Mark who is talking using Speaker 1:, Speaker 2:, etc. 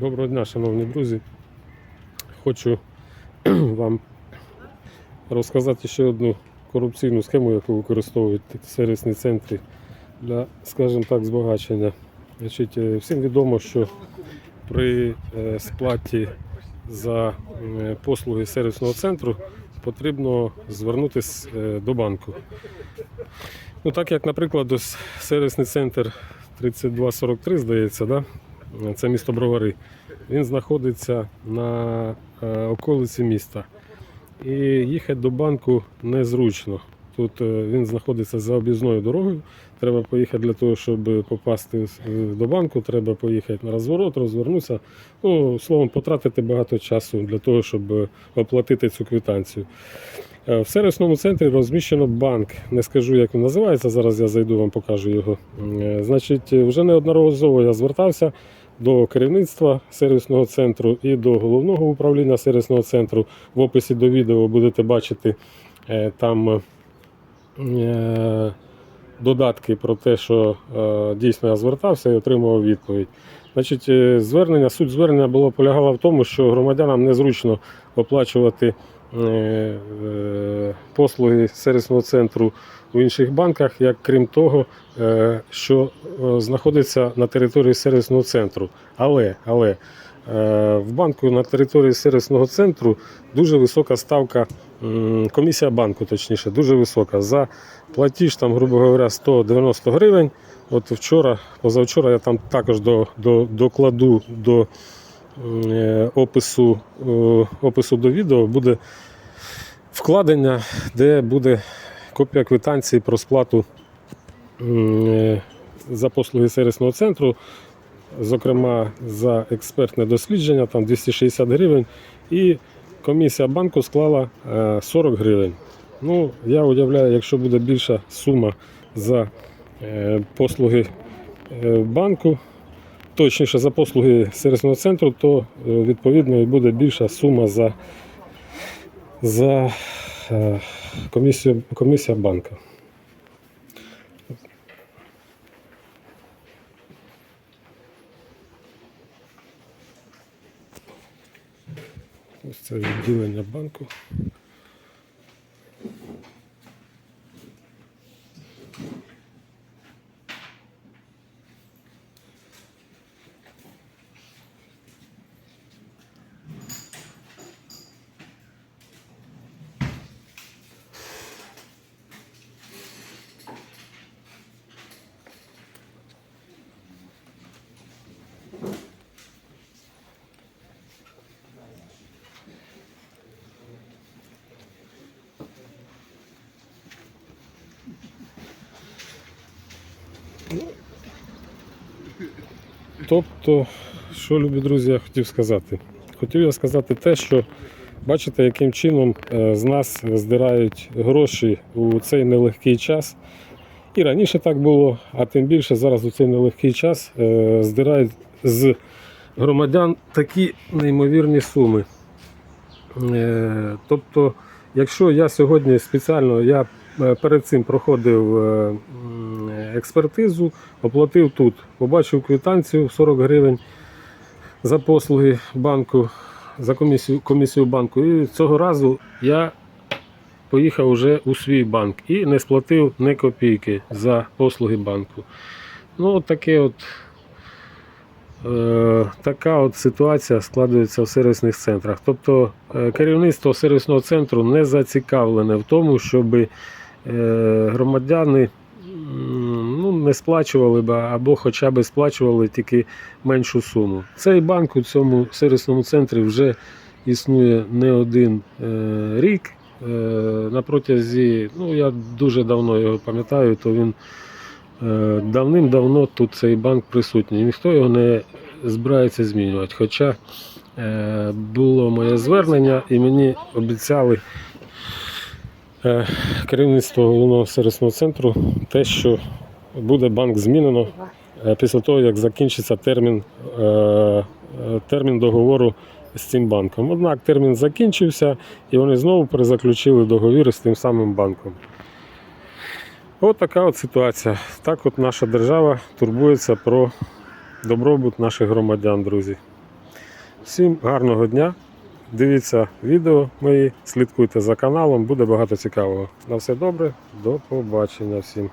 Speaker 1: Доброго дня, шановні друзі. Хочу вам розказати ще одну корупційну схему, яку використовують сервісні центри для, скажімо так, збагачення. Значить, е, всім відомо, що при е, сплаті за е, послуги сервісного центру потрібно звернутися до банку. Ну, так як, наприклад, сервісний центр 3243, здається, да? Це місто Бровари. Він знаходиться на е, околиці міста. І їхати до банку незручно. Тут е, він знаходиться за об'їзною дорогою. Треба поїхати для того, щоб попасти е, до банку, треба поїхати на розворот, розвернутися. Ну, словом, потратити багато часу для того, щоб е, оплатити цю квитанцію. В сервісному центрі розміщено банк. Не скажу, як він називається. Зараз я зайду, вам покажу його. Значить, вже неодноразово я звертався до керівництва сервісного центру і до головного управління сервісного центру. В описі до відео будете бачити там додатки про те, що е, дійсно я звертався і отримував відповідь. Значить, е, звернення, суть звернення було полягала в тому, що громадянам незручно оплачувати е, е, послуги сервісного центру в інших банках, як крім того, е, що е, знаходиться на території сервісного центру. Але, але е, в банку на території сервісного центру дуже висока ставка, комісія банку, точніше, дуже висока. За платіж, там, грубо говоря, 190 гривень. От вчора, позавчора я там також до, до, докладу до е, опису, е, опису до відео буде вкладення, де буде копія квитанції про сплату е, за послуги сервісного центру, зокрема за експертне дослідження, там 260 гривень, і комісія банку склала е, 40 гривень. Ну, я уявляю, якщо буде більша сума за е, послуги е, банку, точніше за послуги сервісного центру, то е, відповідно і буде більша сума за, за е, комісію, комісія банка. Ось це відділення банку. Тобто, що, любі друзі, я хотів сказати? Хотів я сказати те, що бачите, яким чином е, з нас здирають гроші у цей нелегкий час. І раніше так було, а тим більше зараз у цей нелегкий час е, здирають з громадян такі неймовірні суми. Е, Тобто, якщо я сьогодні спеціально я перед цим проходив експертизу, оплатив тут, побачив квитанцію 40 гривень за послуги банку, за комісію, комісію банку. І цього разу я поїхав вже у свій банк і не сплатив ні копійки за послуги банку. Ну, от таке от. Е, така от ситуація складається в сервісних центрах. Тобто е, керівництво сервісного центру не зацікавлене в тому, щоб е, громадяни не сплачували б або хоча б сплачували тільки меншу суму. Цей банк у цьому сервісному центрі вже існує не один е, рік. Е, на протязі, ну я дуже давно його пам'ятаю, то він Е, Давним-давно тут цей банк присутній. Ніхто його не збирається змінювати. Хоча було моє звернення і мені обіцяли керівництво головного сервісного центру те, що буде банк змінено е, після того, як закінчиться термін, е, е, термін договору з цим банком. Однак термін закінчився і вони знову перезаключили договір з тим самим банком. От така от ситуація. Так от наша держава турбується про добробут наших громадян, друзі. Всім гарного дня. Дивіться відео мої, слідкуйте за каналом, буде багато цікавого. На все добре, до побачення всім.